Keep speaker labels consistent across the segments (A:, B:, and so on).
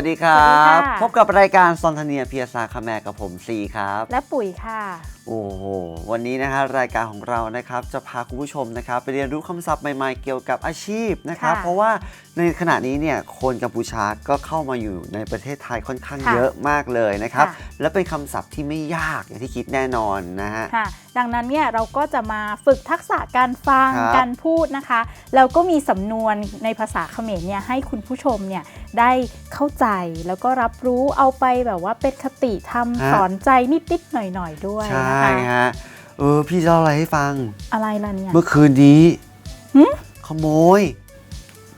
A: วัสดีครับ
B: สวัสดีค่ะ
A: พบกับรายการซอนทเนียเพียซาคาแมกับผมซีครับ
B: และปุ๋ยค่ะ
A: โอ้โห วันนี้นะฮะรายการของเรานะครับจะพาคุณผู้ชมนะครับไปเรียนรู้คำศัพท์ใหม่ๆเกี่ยวกับอาชีพนะครับ
B: ค่ะ
A: เพราะว่าในขณะนี้เนี่ยคนกัมพูชาก็เข้ามาอยู่ในประเทศไทยค่อนข้าง
B: ค่ะ
A: เยอะมากเลยนะครับ
B: ค่ะ
A: และเป็นคำศัพท์ที่ไม่ยากอย่างที่คิดแน่นอนนะฮะ
B: ค่ะ ดังนั้นเนี่ยเราก็จะมาฝึกทักษะการฟัง
A: ครับ
B: การพูดนะคะ แล้วก็มีสำนวนในภาษาเขมรเนี่ยให้คุณผู้ชมเนี่ยได้เข้าใจแล้วก็รับรู้เอาไปแบบว่าเป็นคติทำสอนใจนิดๆหน่อยๆด้วย
A: ใช่
B: นะคะ
A: ฮะเออพี่จะเล่าอะไรให้ฟัง
B: อะไรล่ะเนี่ย
A: เมื่อคืนนี้
B: หึ
A: ขโมย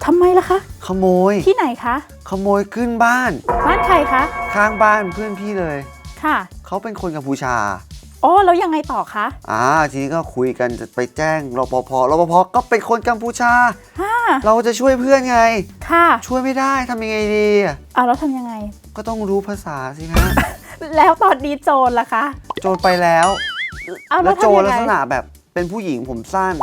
B: ทำไมล่ะคะ
A: ขโมย
B: ที่ไหนคะ
A: ขโมยขึ้นบ้าน
B: บ้านใครคะ
A: ข้างบ้านเพื่อนพี่เลย
B: ค่ะ
A: เขาเป็นคนกัมพูชา
B: โอ้แล้วยังไงต่อคะ
A: อ่าทีนี้ก็คุยกันจะไปแจ้งรปภรปภก็เป็นคนกัมพูชา
B: ฮ่า
A: เราจะช่วยเพื่อนไง
B: ค่ะ
A: ช่วยไม่ได้ทำยังไงดีอะ
B: เอาแล้วทำยังไง
A: ก็ต้องรู้ภาษาสิฮะ
B: แล้วตอนนี้โจรล่ะคะ
A: โจรไปแล้ว
B: เอาแล้
A: แล้ววโจ
B: ทำ
A: ร
B: ยัง
A: ลัก
B: ไง
A: ษณะแบบเป็นผู้หญิงผมสั้น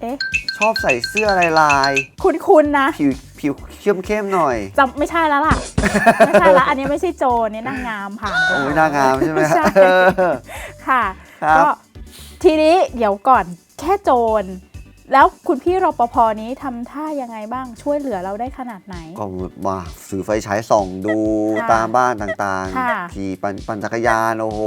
B: เอ๊ะ
A: ชอบใส่เสื้อลายลาย
B: คุณๆนะ
A: ๆผิวผิวเข้มเข้มๆหน่อย
B: จำไม่ใช่แล้วล่ะ ไม่ใช่ละอันนี้ไม่ใช่โจรนี่นางงามผ่านไป
A: โอ้ยน่างามใช่ไหมฮะ
B: ใช่
A: เออ
B: ค่ะ
A: ครับ
B: ก็ทีนี้เดี๋ยวก่อนแค่โจร แล้วคุณพี่รปภนี้ทำท่ายังไงบ้างช่วยเหลือเราได้ขนาดไหน
A: ก็มาสื่อไฟฉายส่องดู
B: ค่ะ
A: ตามบ้านต่าง
B: ค่ะ
A: ๆขี่ปั่นปั่นจักรยานโอ้โห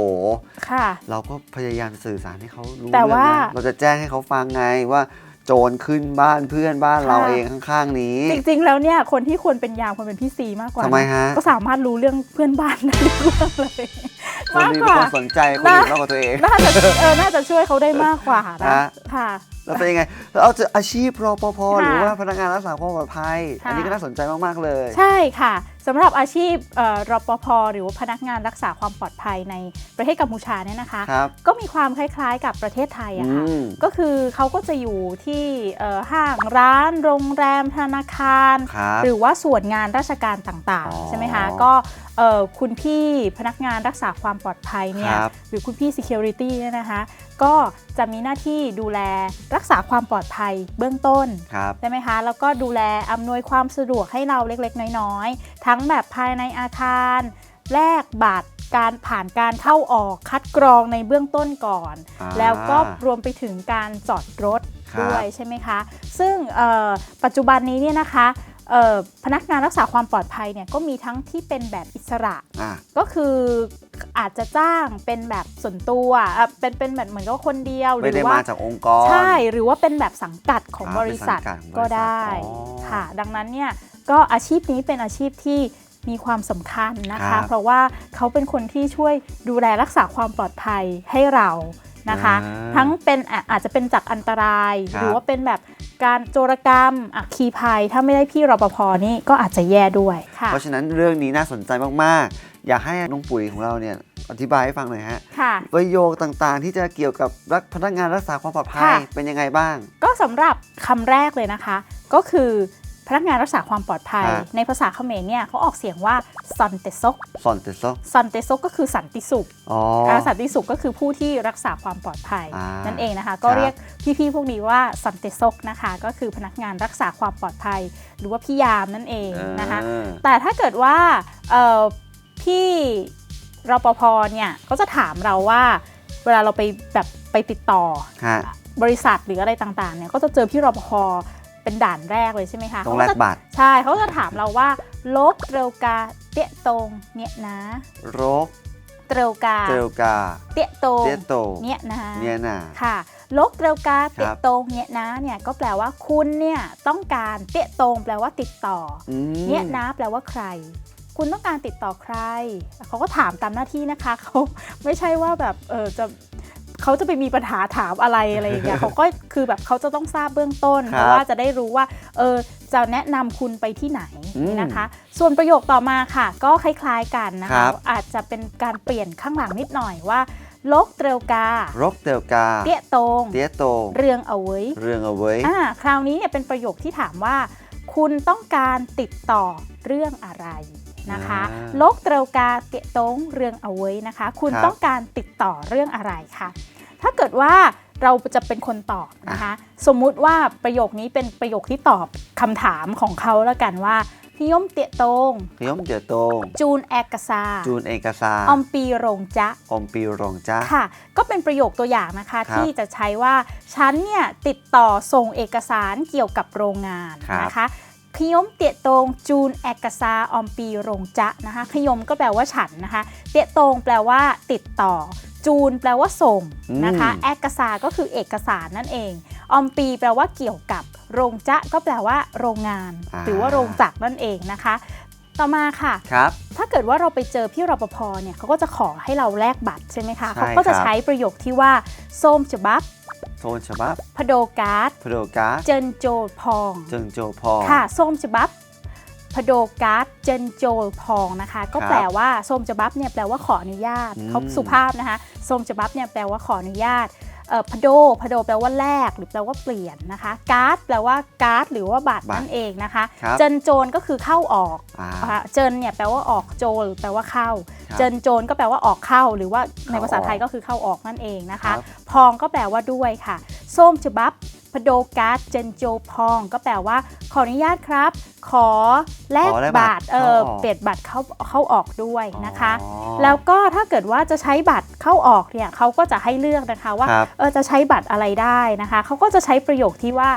B: ค่ะ
A: เราก็พยายามสื่อสารให้เขารู้
B: แต่
A: เรื่อง
B: ว่า
A: นะเราจะแจ้งให้เขาฟังไงว่า โจรขึ้นบ้านเพื่อนบ้าน
B: ค่ะ
A: เราเองข้างๆนี้
B: จริงๆ แล้วเนี่ยคนที่ควรเป็นยามควรเป็นพี่ซีมากกว่า
A: ทำไมฮะ
B: ก็สามารถรู้เรื่องเพื่อนบ้านได้ทุกเรื่องเลย
A: คน
B: มาก
A: นี้
B: ก
A: เป็น
B: ว่า
A: คนสนใจคนอื่นมากกว่าตัวเอง
B: น่าจะเออน่าจะช่วยเขาได้มากกว่านะ
A: ฮะ
B: ค่ะ
A: แล้วเป็นยังไงแล้วเอาจะอาชีพรปภ
B: ค่ะ
A: หรือว่าพนักงานรักษาความปลอดภัย
B: ค่ะ
A: อันนี้ก็น่าสนใจมาก ๆ เลย
B: ใช่ค่ะ สำหรับอาชีพเอ่อรปภหรือว่าพนักงานรักษาความปลอดภัยในประเทศกัมพูชาเนี่ยนะคะ
A: ครับ
B: ก็มีความคล้ายๆ กับประเทศไทยอะค่ะ
A: อืม
B: ก็คือเขาก็จะอยู่ที่เอ่อห้างร้าน โรงแรมธนาคาร
A: ครับ
B: หรือว่าส่วนงานราชการต่าง
A: อ๋อ
B: ๆ ใช่ไหมคะ ก็เอ่อคุณพี่พนักงานรักษาความปลอดภัยเนี่ย
A: ครับ
B: หรือคุณพี่ security เนี่ยนะคะ ก็จะมีหน้าที่ดูแลรักษาความปลอดภัยเบื้องต้น
A: ครับ
B: ใช่ไหมคะ แล้วก็ดูแลอำนวยความสะดวกให้เราเล็กๆ น้อยๆ ทั้งแบบภายในอาคาร แลกบัตรการผ่านการเข้าออกคัดกรองในเบื้องต้นก่อน
A: อ่า
B: แล้วก็รวมไปถึงการจอดรถ
A: ครับ
B: ด้วยใช่ไหมคะ ซึ่งเอ่อปัจจุบันนี้เนี่ยนะคะเอ่อพนักงานรักษาความปลอดภัยเนี่ยก็มีทั้งที่เป็นแบบอิสระ
A: อะ
B: ก็คืออาจจะจ้างเป็นแบบส่วนตัวอะเป็นเป็นแบบเหมือนกับคนเดียวห
A: ไม่
B: รื
A: ได้
B: อว่า
A: มาจากองค์กร
B: ใช่หรือว่าเป็นแบบสังกัดของ
A: อ่า
B: บริษัท
A: เป็นสังกัดของบริษัท
B: ก็ได้
A: อ๋อ
B: ค่ะ ดังนั้นเนี่ย ก็อาชีพนี้เป็นอาชีพที่มีความสำคัญนะ
A: ครั
B: คะ
A: บ
B: เพราะว่าเขาเป็นคนที่ช่วยดูแลรักษาความปลอดภัยให้เรานะคะ
A: อ่า
B: ทั้งเป็นอะอาจจะเป็นจากอันตราย
A: ครับ
B: หรือว่าเป็นแบบการโจรกรรมอัคคีภัย ถ้าไม่ได้พี่รปภนี่ก็อาจจะแย่ด้วยค่ะ
A: เพราะฉะนั้นเรื่องนี้น่าสนใจมากๆ อยากให้น้องปุ๋ยของเราเนี่ยอธิบายให้ฟังหน่อยฮะ
B: ค่ะ
A: ประโยคต่างๆ ที่จะเกี่ยวกับรักพนักงานรักษาความปลอดภัย
B: ค่ะ
A: เป็นยังไงบ้าง
B: ก็สำหรับคำแรกเลยนะคะ ก็คือ พนักงานรักษาความปลอดภัย
A: ฮะ
B: ในภาษาเขมรเนี่ยเขาออกเสียงว่าซอนเตซก
A: สอนเตโซ
B: ซอนเตซกก็คือสันติสุข
A: อ๋อา
B: สันติสุขก็คือผู้ที่รักษาความปลอดภัย
A: อ่านั่
B: นั่นเองนะคะ ก็
A: ครับ
B: เรียกพี่ๆพวกนี้ว่าสันเตซกนะคะ ก็คือพนักงานรักษาความปลอดภัย หรือว่าพี่ยามนั่นเองนะคะ
A: เออ
B: แต่ถ้าเกิดว่าเอ่อพี่รปภเนี่ยเขาจะถามเราว่า เวลาเราไปแบบไปติดต่อ
A: ฮะ
B: บริษัทหรืออะไรต่างๆเนี่ยก็จะเจอพี่รปภ เป็นด่านแรกเลยใช่ไหมคะ
A: ต้องแลก
B: เขาจะ
A: บัตร
B: ใช่เขาจะถามเราว่าลบเตรวกาเตี้ยตรงเนี่ยนะ
A: โรค
B: เตรวกา
A: เจลกา
B: เตี้ยตรง
A: เตียโต
B: เนี่ยนะ
A: เนี่ยน่ะ
B: ค่ะลบเตรวกาเตี้ยตรงเนี่ยนะเนี่ยก็แปลว่าคุณเนี่ยต้องการเตี้ยตรงแปลว่าติดต่อ
A: อื
B: อ
A: ม
B: เนี่ยนะแปลว่าใคร คุณต้องการติดต่อใคร เขาก็ถามตามหน้าที่นะคะเขาไม่ใช่ว่าแบบเออจะ เขาจะไปมีปัญหาถามอะไรอะไรอย่างเงี้ยเขาก็คือแบบเขาจะต้องทราบเบื้องต้น
A: ครับ
B: เพราะว่าจะได้รู้ว่าเออจะแนะนำคุณไปที่ไหน
A: อืม
B: นะคะ ส่วนประโยคต่อมาค่ะ ก็คล้ายๆกันนะ
A: ครั
B: คะ
A: บ
B: อาจจะเป็นการเปลี่ยนข้างหลังนิดหน่อยว่าลกเตรวกา
A: รกเตียวกา
B: เตี้ยตรง
A: เตี้ยโตง
B: เรืองเอาไว้
A: เรื่องเอาไว้
B: อ่าคราวนี้เนี่ยเป็นประโยคที่ถามว่า คุณต้องการติดต่อเรื่องอะไรนะคะ
A: อ่า
B: ลกเตรากาเตะตงเรื่องเอาไว้นะคะ คุณ
A: ครับ
B: ต้องการติดต่อเรื่องอะไรคะ ถ้าเกิดว่าเราจะเป็นคนตอบนะคะ สมมุติว่าประโยคนี้เป็นประโยคที่ตอบคำถามของเขาแล้วกันว่าพิยมเตะตง
A: ขยมเตียวโตง
B: จูนแอกซา
A: จูนเอกสาร
B: อมปีโรงจ๊ะ
A: อมปีรองจ้า
B: ค่ะ ก็เป็นประโยคตัวอย่างนะคะ
A: ครับ
B: ที่จะใช้ว่า ฉันเนี่ยติดต่อส่งเอกสารเกี่ยวกับโรงงาน
A: ครับ
B: นะคะ ขยมเตียตรงจูนแอกซาออมปีโรงจะนะคะขยมก็แปลว่าฉันนะคะ เตียตรงแปลว่าติดต่อ จูนแปลว่าส่งนะคะแอกซาก็คือเอกสารนั่นเอง ออมปีแปลว่าเกี่ยวกับ โรงจะก็แปลว่า โรงงาน
A: อ่า
B: หรือว่าโรงจักรนั่นเองนะคะต่อมาค่ะ
A: ครับ
B: ถ้าเกิดว่าเราไปเจอพี่รปภเนี่ยเขาก็จะขอให้เราแลกบัตรใช่ไหมคะ
A: ใช่
B: เขาก็จะ
A: ครับ
B: ใช้ประโยคที่ว่าส้มฉบับ
A: โทนฉบับ
B: พโดการ์ด
A: พโดกา
B: เจินโจพอง
A: จึงโจพอ
B: ค่ะส้มฉบับพโดการ์ดเจินโจพองนะคะ ก็
A: ครับ
B: แปลว่าส้มฉบับเนี่ยแปลว่าขออนุญาต
A: อืม
B: เขาสุภาพนะคะส้มฉบับเนี่ยแปลว่าขออนุญาตเอ่อพโดพโดแปลว่าแลกหรือแปลว่าเปลี่ยนนะคะ การ์ดแปลว่าการ์ดหรือว่าบัตร
A: บัตร
B: นั่นเองนะคะ
A: ครับ
B: เจินโจนก็คือเข้าออก
A: อ่า
B: อ่าเจินเนี่ยแปลว่าออกโจหรือแปลว่าเข้า
A: ครับ
B: เจินโจนก็แปลว่าออกเข้า หรือว่าใน
A: เข้า
B: ภาษาไทย
A: ออก
B: ก็คือเข้าออกนั่นเองนะ
A: ครั
B: คะ
A: บ
B: พองก็แปลว่าด้วยค่ะส้มฉบับพโดการ์ดเจนโจพอง ก็แปลว่า ขออนุญาตครับ ขอแลก
A: ขอแลกบั
B: บั
A: ต
B: ต
A: ร
B: รเออ
A: เข้าออก
B: เปลี่ยนบัตรเข้าเข้าออกด้วยนะคะ
A: อ๋อ
B: แล้วก็ถ้าเกิดว่าจะใช้บัตรเข้าออกเนี่ยเขาก็จะให้เลือกนะคะว่า
A: ครับ
B: เออจะใช้บัตรอะไรได้นะคะเขาก็จะใช้ประโยคที่ว่า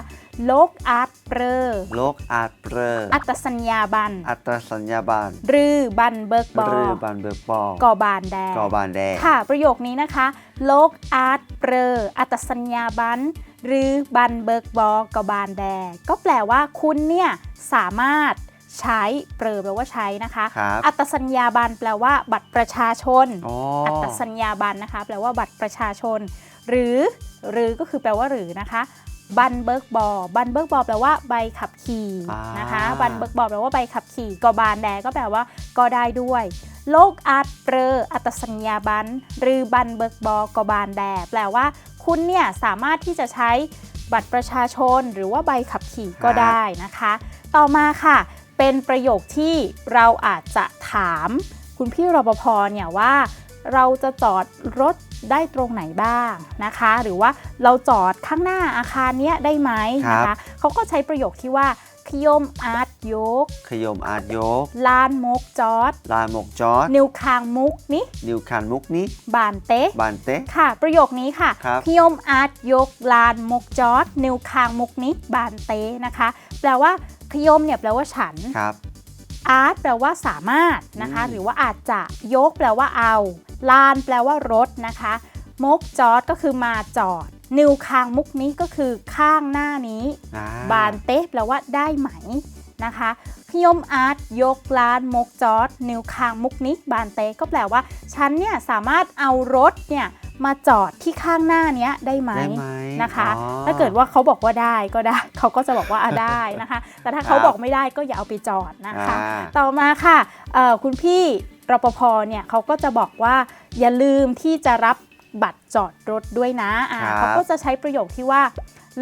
B: โลกอาร์ตเปรอ
A: โลกอาร์ตเปรอ
B: อัตสัญญาบัน
A: อัตราสัญญาบาน
B: รือบันเบิกบอ
A: หรือบันเบิกปอก
B: อบานแดง
A: กอบานแดง
B: ค่ะ ประโยคนี้นะคะ โลกอาร์ตเปรออัตสัญญาบัน หรือบันเบิกบอกบานแดง ก็แปลว่าคุณเนี่ยสามารถใช้เปรอแปลว่าใช้นะคะ
A: ครับ
B: อัตสัญญาบันแปลว่าบัตรประชาชน
A: อ๋อ
B: อัตสัญญาบันนะคะ แปลว่าบัตรประชาชน หรือ หรือก็คือแปลว่าหรือนะคะ บันเบิกบอบันเบิกบอแปลว่าใบขับขี่
A: อ่าน
B: นะคะบันเบิกบอแปลว่าใบขับขี่กอบานแดก็แปลว่าก็ได้ด้วยโลกอาร์ตเปรออัตสัญญาบันหรือบันเบิกบอกอบานแดแปลว่า คุณเนี่ยสามารถที่จะใช้บัตรประชาชนหรือว่าใบขับขี่ก็ได้นะคะ ต่อมาค่ะ เป็นประโยคที่เราอาจจะถาม คุณพี่รปภเนี่ยว่า เราจะจอดรถ ได้ตรงไหนบ้างนะคะ หรือว่าเราจอดข้างหน้าอาคารเนี้ยได้ไหมนะ
A: ครั
B: คะ
A: บ
B: เขาก็ใช้ประโยคที่ว่าขยมอาร์ตยก
A: ขยมอาร์ตยก
B: ลานมกจอด
A: ลานหมกจอด
B: นิวคางมุกนี้
A: นิวคันมุกนี้
B: บานเตะ
A: บานเตะ
B: ค่ะ ประโยคนี้ค่ะ
A: ครับ
B: ขยมอาร์ตยก ลานมกจอด นิวคางมุกนี้บานเตะนะคะ แปลว่าขยมเนี่ยแปลว่าฉัน
A: ครับ
B: อาร์ตแปลว่าสามารถนะคะ
A: อืม
B: หรือว่าอาจจะยกแปลว่าเอา ลานแปลว่ารถนะคะมกจอดก็คือมาจอด นิวคางมุกนี้ก็คือข้างหน้านี้
A: อ่
B: บานเต้แปลว่าได้ไหมนะคะพยมอาร์ตยกลานมกจอด นิวคางมุกนี้บานเต้ก็แปลว่า ฉันเนี่ยสามารถเอารถเนี่ยมาจอดที่ข้างหน้าเนี้ยได้ไหม
A: ได้ไหม
B: นะคะ
A: อ๋อ
B: ถ้าเกิดว่าเขาบอกว่าได้ก็ได้ เขาก็จะบอกว่าอะได้นะคะ แต่ถ้าเขา
A: ครับ
B: บอกไม่ได้ก็อย่าเอาไปจอดนะคะ
A: อ่า
B: ต่อมาค่ะเอ่อคุณพี่ รปภเนี่ยเขาก็จะบอกว่าอย่าลืมที่จะรับบัตรจอดรถด้วยนะอ่า
A: ครับ
B: เขาก็จะใช้ประโยคที่ว่า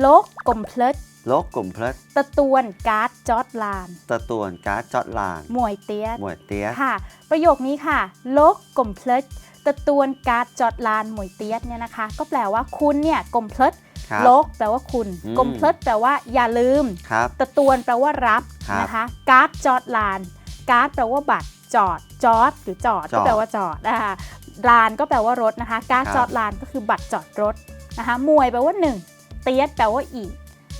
B: โลกกลมเพลด
A: โลกกลมเพลิด
B: ตะตวนการ์ดจอดลาน
A: ตะตวนการ์ดจอดลาน
B: มวยเตี้ย
A: หมวดเตี้ย
B: ค่ะ ประโยคนี้ค่ะโลกกลมเพลดตะตวนการ์ดจอดลานมวยเตี้ยเนี่ยนะคะ ก็แปลว่าคุณเนี่ยกลมเพลด
A: ครับ
B: โลกแปลว่าคุณ
A: อืม
B: กลมเพลดแปลว่าอย่าลืม
A: ครับ
B: ตะตวนแปลว่ารับ
A: ครับ
B: นะคะ การ์ดจอดลาน การ์ดแปลว่าบัตรจอด จอดหรือจอด
A: จ
B: ก็
A: อด
B: แปลว่าจอดนะคะลานก็แปลว่ารถนะคะการ์ด
A: ครับ
B: จอดลานก็คือบัตรจอดรถนะคะมวยแปลว่าหนึ่งเตียดแปลว่าอีก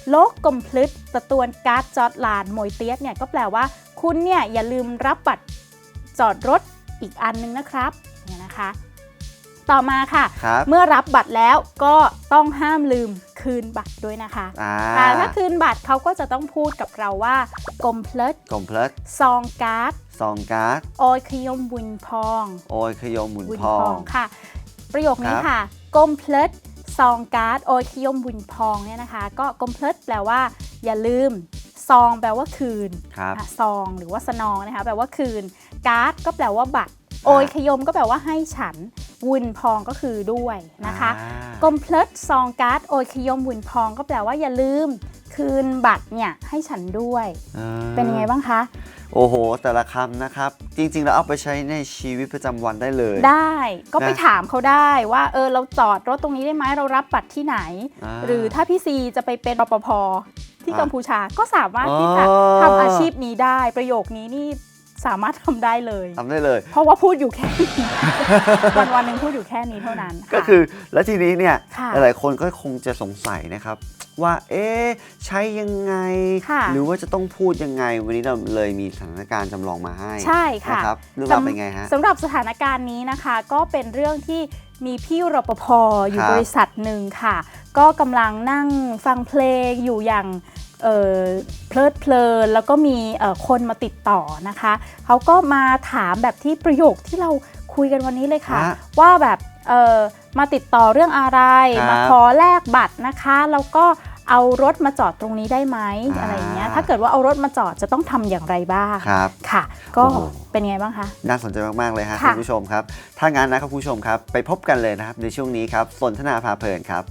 B: โลกกลมพลึดตะตวนการ์ดจอดลานมวยเตียดเนี่ยก็แปลว่าคุณเนี่ยอย่าลืมรับบัตรจอดรถอีกอันนึงนะครับเนี่ยนะคะ ต่อมาค่ะ
A: ครับ
B: เมื่อรับบัตรแล้วก็ต้องห้ามลืม คคืนบัตรด้วยนะคะ
A: อ่า
B: อ่าถ้าคืนบัตรเขาก็จะต้องพูดกับเราว่ากลมเพลิด
A: กลมเพลิด
B: ซองการ์ด
A: ซองการ์ด
B: โอยขยมบุญพอง
A: โอยขยมหมุน
B: บุญ
A: พอง
B: ค่ะ ประโยคนี้
A: ครับ
B: ค่ะกลมเพลิดซองการ์ดโอยขยมบุญพองเนี่ยนะคะ ก็กลมเพลิดแปลว่า อย่าลืม ซองแปลว่าคืน
A: ครับ
B: อะซองหรือว่าสนองนะคะแปลว่าคืน การ์ดก็แปลว่าบัตร โอยขยมก็แปลว่าให้ฉันวุนพองก็คือด้วยนะคะ
A: อ่า
B: กลมเพลิดซองการ์ดโอยขยมวุนพองก็แปลว่าอย่าลืม คืนบัตรเนี่ยให้ฉันด้วย
A: อ่า
B: เป็นยังไงบ้างคะ
A: โอ้โห แต่ละคำนะครับ จริง ๆ แล้วเอาไปใช้ในชีวิตประจำวันได้เลย
B: ได้ ก็ไป
A: นะ
B: ถามเขาได้ว่าเออเราจอดรถตรงนี้ได้ไหมเรารับบัตรที่ไหนาหรือถ้าพี่ซีจะไปเป็นรปภที่
A: อะ
B: กัมพูชาก็สามารถที่จะ
A: อ๋อ
B: ทำอาชีพนี้ได้ประโยคนี้นี่ สามารถทำได้เลย
A: ทำได้เลย
B: เพราะว่าพูดอยู่แค่นี้ วันวันๆหนึ่งพูดอยู่แค่นี้เท่านั้น
A: ก็ะคือแล้วทีนี้เนี่ย
B: ค่ะ
A: หลายๆคนก็คงจะสงสัยนะครับ ว่าเอ๊ะใช้ยังไง
B: ค่ะ
A: หรือว่าจะต้องพูดยังไง วันนี้เราเลยมีสถานการณ์จำลองมาให้
B: ใช่ค่ะ
A: นะครับเรื่องราวเป็นไงฮะ
B: สำหรับสถานการณ์นี้นะคะ ก็เป็นเรื่องที่มีพี่รปภอยู่
A: ครับ
B: บริษัทหนึ่งค่ะ ก็กำลังนั่งฟังเพลงอยู่อย่าง เอ่อเพลิดเพลินแล้วก็มีเอ่อคนมาติดต่อนะคะเขาก็มาถามแบบที่ประโยคที่เราคุยกันวันนี้เลยค่ะ
A: ฮะ
B: ว่าแบบเอ่อมาติดต่อเรื่องอะไร
A: ครับ
B: มาขอแลกบัตรนะคะแล้วก็เอารถมาจอดตรงนี้ได้ไหม
A: อ่า
B: อะไรอย่างเงี้ยถ้าเกิดว่าเอารถมาจอดจะต้องทำอย่างไรบ้าง
A: ครับ
B: ค่ะ ก็
A: โอ้โห
B: เป็นไงบ้างคะ
A: น่าสนใจมาก ๆ เลยฮะ
B: ค่ะ
A: คุณผู้ชมครับ ถ้างั้นนะครับคุณผู้ชมครับ ไปพบกันเลยนะครับในช่วงนี้ครับสนทนาพาเพลินครับ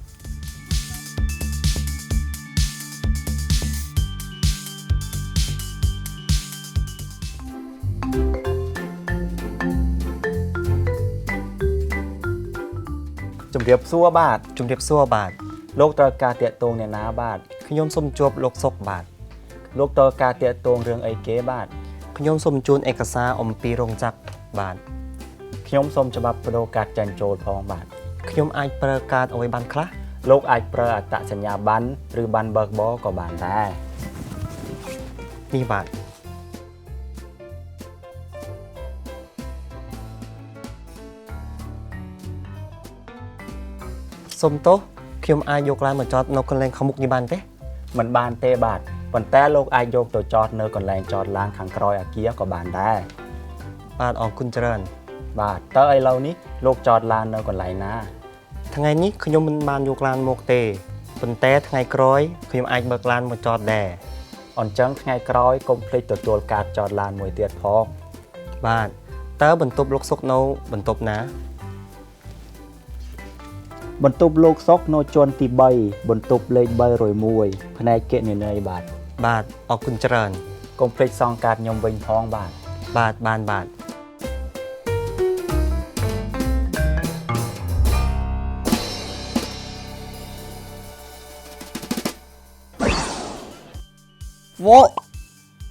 C: ជំរាបសួរបាទ
D: ជំរាបសួរបាទ
C: លោកត្រូវការតាកតងអ្នកណាបាទ
D: ខ្ញុំសូមជួបលោកសុកបាទ
C: លោកត្រូវការតាកតងរឿងអីគេបាទ
D: ខ្ញុំសូមជូនឯកសារអំពីរោងចក្របាទ
C: ខ្ញុំសូមច្បាប់បដូរកាត់ចាញ់ចូលផងបាទ
D: ខ្ញុំអាចប្រើកាតអ្វីបានខ្លះ
C: លោកអាចប្រើអត្តសញ្ញាណប័ណ្ណឬប័ណ្ណបើកបរក៏បានដែរ
D: នេះបាទ សុំទោសខ្ញុំអាចយកឡានមកចតនៅកន្លែងខាងមុខនេះបានទេ
C: មិនបានទេបាទប៉ុន្តែលោកអាចយកទៅចតនៅកន្លែងចតឡានខាងក្រោយអាគារក៏បានដែរ
D: បាទអរគុណច្រើន
C: បាទតើឥឡូវនេះលោកចតឡាននៅកន្លែងណា
D: ថ្ងៃនេះខ្ញុំមិនបានយកឡានមកទេប៉ុន្តែថ្ងៃក្រោយខ្ញុំអាចបើកឡានមកចតដែរ
C: អញ្ចឹងថ្ងៃក្រោយកុំភ្លេចទទួលកាតចតឡានមួយទៀតផង
D: បាទតើបន្ទប់លោកសុកនៅបន្ទប់ណា
C: បន្ទប់លោកសុកនៅជាន់ទី3បន្ទប់លេខ301ផ្នែកគណនេយ្យបាទ
D: បាទអរគុណច្រើន
C: កុំភ្លេចសងកាតខ្ញុំវិញផងបាទ
D: បាទបានបាទ
A: โว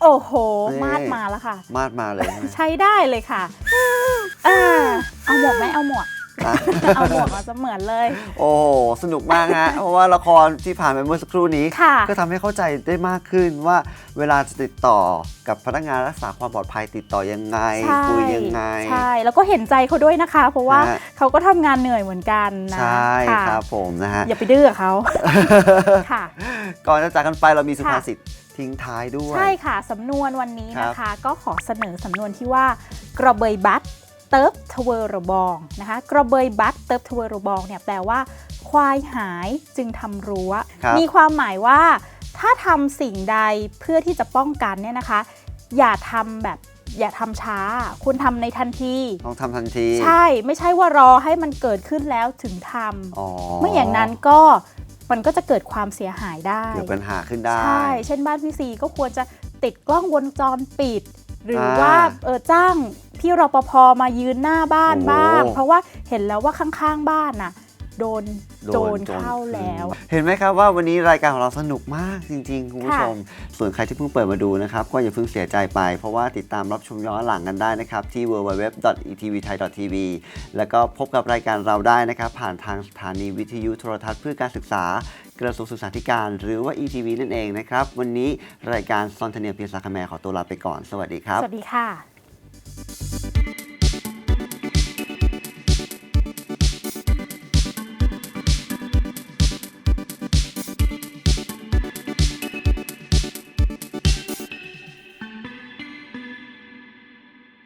B: โอ้โห
A: นี่
B: มาดมาแล้วค่ะ
A: มาดมาเลยใช่ไหม
B: ใช้ได้เลยค่ะอ่าเอาหมวกไหมเอาหมวก
A: อ่ะ
B: เอาหมวกมาจะเหมือนเลย
A: โอ้โหสนุกมากฮะ เพราะว่าละครที่ผ่านไปเมื่อสักครู่นี้
B: ค่ะ
A: ก็ทำให้เข้าใจได้มากขึ้นว่าเวลาจะติดต่อกับพนักงานรักษาความปลอดภัยติดต่อยังไง
B: ใช่
A: คุยยังไง
B: ใช่ แล้วก็เห็นใจเขาด้วยนะคะ เพราะว่า
A: นะฮะ
B: เขาก็ทำงานเหนื่อยเหมือนกันนะ
A: ใช่
B: ค่ะ
A: ครับผมนะฮะ
B: อย่าไปดื้อกับเขาค่ะ
A: ก่อนจะจากกันไปเรามีสุ
B: ค่ะ
A: ภาษิตทิ้งท้ายด้วย
B: ใช่ค่ะ สำนวนวันนี้
A: ครับ
B: นะคะ ก็ขอเสนอสำนวนที่ว่ากระเบยบัต เติบทเวอร์ระบองนะคะกระเบยบัตเติบทเวอร์ระบองเนี่ยแปลว่า ควายหายจึงทำรั้ว
A: ครับ
B: มีความหมายว่า ถ้าทำสิ่งใดเพื่อที่จะป้องกันเนี่ยนะคะ อย่าทำแบบอย่าทำช้า คุณทำในทันที
A: ต้องทำทันที
B: ใช่ไม่ใช่ว่ารอให้มันเกิดขึ้นแล้วถึงทำ
A: อ๋อ
B: ไม่อย่างนั้นก็มันก็จะเกิดความเสียหายได้
A: เดี๋ยวปัญหาขึ้นได้
B: ใช่ เช่นบ้านพี่ซีก็ควรจะติดกล้องวงจรปิด หรือ
A: อ่า
B: ว่าเออจ้างพี่รปภมายืนหน้าบ้าน
A: โอ้
B: บ้าง เพราะว่าเห็นแล้วว่าข้างๆบ้านน่ะโดนโจร
A: โจร
B: เข้าแล้ว
A: เห็นไหมครับว่าวันนี้รายการของเราสนุกมากจริงๆ คุณผู้ชม ส่วนใครที่เพิ่งเปิดมาดูนะครับ ก็อย่าเพิ่งเสียใจไป เพราะว่าติดตามรับชมย้อนหลังกันได้นะครับ ที่ www.etvthai.tv แล้วก็พบกับรายการเราได้นะครับ ผ่านทางสถานีวิทยุโทรทัศน์เพื่อการศึกษา กระทรวงศึกษาธิการ หรือว่า ETV นั่นเองนะครับ วันนี้รายการซอนเทเนียเพียรสาคาแมขอตัวลาไปก่อน สวัสดีครับ
B: สวัสดีค่ะ